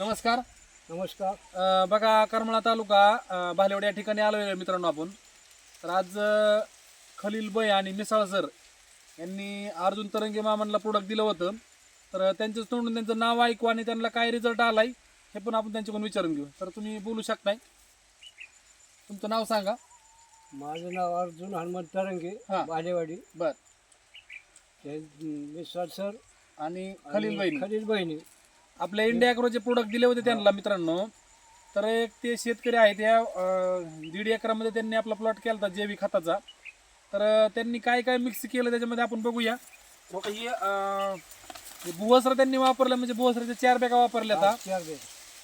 नमस्कार. नमस्कार. अ, बघा करमाळा तालुका अ, भालेवाडी या ठिकाणी आलो आहे मित्रांनो आपण. तर आज अ, खलील बय आणि मिसाळ सर यांनी अर्जुन तरंगे मामांना प्रोडक्ट दिलं होतं. तर त्यांच्याच तोंडून त्यांचं नाव ऐकू आणि त्यांना काय रिझल्ट आलाय हे पण आपण त्यांच्याकडून विचारून घेऊ. तर तुम्ही बोलू शकताय. तुमचं नाव सांगा. माझं नाव अर्जुन हनुमंत तरंगे हा. बालेवाडी बर. ते मिस्टर सर आणि खलील बहिणी. खलील बहिणी. आपल्या इंडिया अॅग्रोचे प्रोडक्ट दिले होते त्यांना मित्रांनो. तर एक ते शेतकरी आहेत या दीड एकरामध्ये त्यांनी आपला प्लॉट केला होता जैविक खताचा. तर त्यांनी काय काय मिक्स केलं त्याच्यामध्ये आपण बघूया. बघा ही त्यांनी वापरलं म्हणजे भुवसराच्या चार बॅगा वापरल्या आता चार बे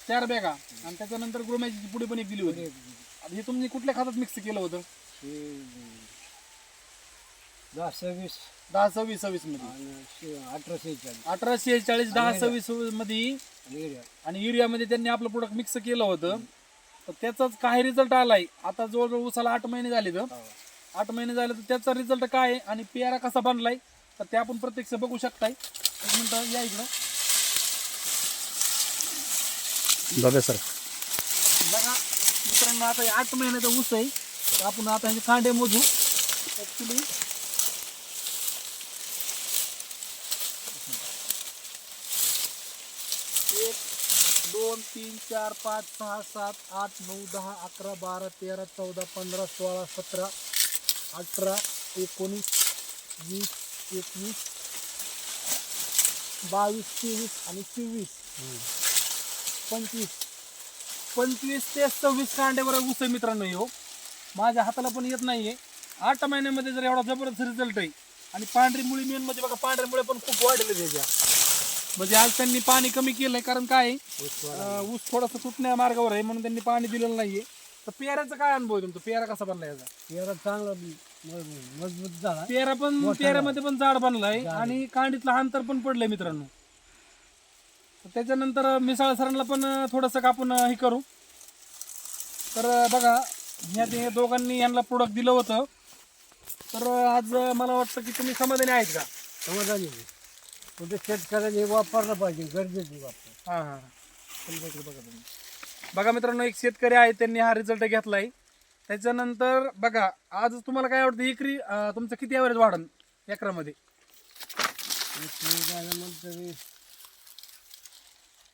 चार बॅगा. आणि त्याच्यानंतर ग्रोमॅची पुढे पण एक दिली होती. हे तुम्ही कुठल्या खातात मिक्स केलं होतं? दहा सव्वीस. दहा सव्वीस सव्वीसमध्ये. आणि अठराशे चाळीस. अठराशे चाळीस दहा सव्वीसमध्ये आणि युरियामध्ये त्यांनी आपलं प्रोडक्ट मिक्स केलं होतं. तर त्याचाच काय रिझल्ट आलाय? आता जवळजवळ उसाला आठ महिने झाले तर हो. आठ महिने झाले तर त्याचा रिझल्ट काय आहे? आणि पेरा कसा बनलाय? तर ते आपण प्रत्यक्ष बघू शकताय. एक मिनिट या इकडं. बघा सर. बघा मित्रांनो आता हे आठ महिन्याचा ऊस आहे. आपण आता ह्याचे कांडे मोजू. ऍक्च्युली एक दोन तीन चार पाच सहा सात आठ नऊ दहा अकरा बारा तेरा चौदा पंधरा सोळा सतरा अठरा एकोणीस वीस एकवीस बावीस तेवीस आणि चोवीस पंचवीस. पंचवीस ते सव्वीस कांड्यावर ऊस आहे मित्रांनो हो माझ्या हाताला पण येत नाहीये. आठ महिन्यामध्ये जर एवढा जबरदस्त रिझल्ट आहे. आणि पांढरी मुळी मेन म्हणजे बघा पांढऱ्या मुळे पण खूप वाढले त्याच्या म्हणजे आज त्यांनी पाणी कमी केलंय कारण काय? आहे, अं, ऊस थोडासा तुटण्या मार्गावर आहे म्हणून त्यांनी पाणी दिलेलं नाहीये. तर पेऱ्याचा काय अनुभव आहे तुमचा? पेरा कसा बनला याचा? पेरा चांगला म- मजबूत झाला. पेरा पण पेऱ्यामध्ये पण जाड बनलाय आणि कांडीतलं अंतर पण पडलंय मित्रांनो. तर त्याच्यानंतर मिसाळ सरांना पण थोडस आपण हे करू. तर बघा ह्या ते दोघांनी यांना प्रोडक्ट दिलं होतं. तर आज मला वाटतं की तुम्ही समाधानी आहेत का? समाधानी आहे. कुठे शेतकऱ्यांनी वापरलं पाहिजे गरजेचं वापर हा हा बघा तुम्ही. बघा मित्रांनो एक शेतकरी आहे त्यांनी हा रिझल्ट घेतलाय. त्याच्यानंतर बघा आज तुम्हाला काय वाटतं एकरी अं, तुमचं किती ॲव्हरेज वाढन एकरामध्ये?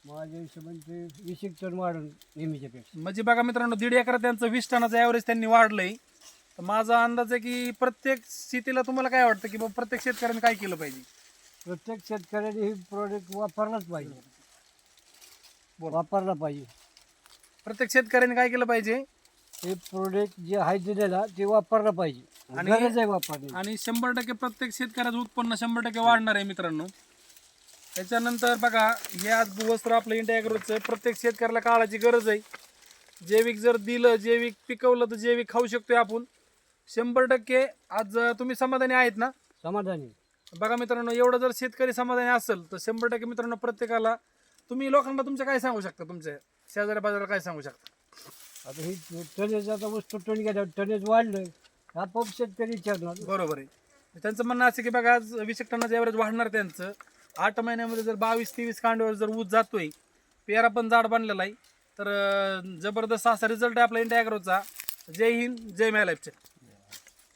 माझ्या हिशोबाने ते वीस एक टन वाढून नेहमीच्या पेक्षा म्हणजे बघा मित्रांनो दीड एकर त्यांचं वीस टनाचं ॲव्हरेज त्यांनी वाढलंय. तर माझा अंदाज आहे की प्रत्येक शेतीला तुम्हाला काय वाटतं की बाबा प्रत्येक शेतकऱ्याने काय केलं पाहिजे? प्रत्येक शेतकऱ्याने हे प्रोडक्ट वापरलाच पाहिजे. बोल. वापरला पाहिजे. प्रत्येक शेतकऱ्याने काय केलं पाहिजे? हे प्रोडक्ट जे आहे दिलेला ते वापरलं पाहिजे. आणि- गरज आहे वापरणे आणि शंभर टक्के प्रत्येक शेतकऱ्याचं उत्पन्न शंभर टक्के वाढणार आहे मित्रांनो. त्याच्यानंतर बघा हे आज वस्त्र आपलं इंडिया ॲग्रोचं प्रत्येक शेतकऱ्याला काळाची गरज आहे. जैविक जर दिलं जैविक पिकवलं तर जैविक खाऊ शकतोय आपण. शंभर टक्के आज तुम्ही समाधानी आहेत ना? समाधानी. बघा मित्रांनो एवढं जर शेतकरी समाधानी असेल तर शंभर टक्के मित्रांनो प्रत्येकाला तुम्ही लोकांना तुमच्या काय सांगू शकता? तुमच्या शेजाऱ्या बाजाराला काय सांगू शकता? आता ही टनेज आता वस्तू टन गेल्या टनेज वाढलं आपोआप शेतकरी विचारणार. बरोबर आहे. त्यांचं म्हणणं असं की बघा आज वीस टनाचं ॲव्हरेज वाढणार त्यांचं. आठ महिन्यामध्ये जर बावीस तेवीस कांड्यावर जर ऊस जातोय पेरा पण जाड बनलेला आहे. तर जबरदस्त असा रिझल्ट आहे आपला इंडिया ॲग्रोचा जय हिंद जय महालाईफचे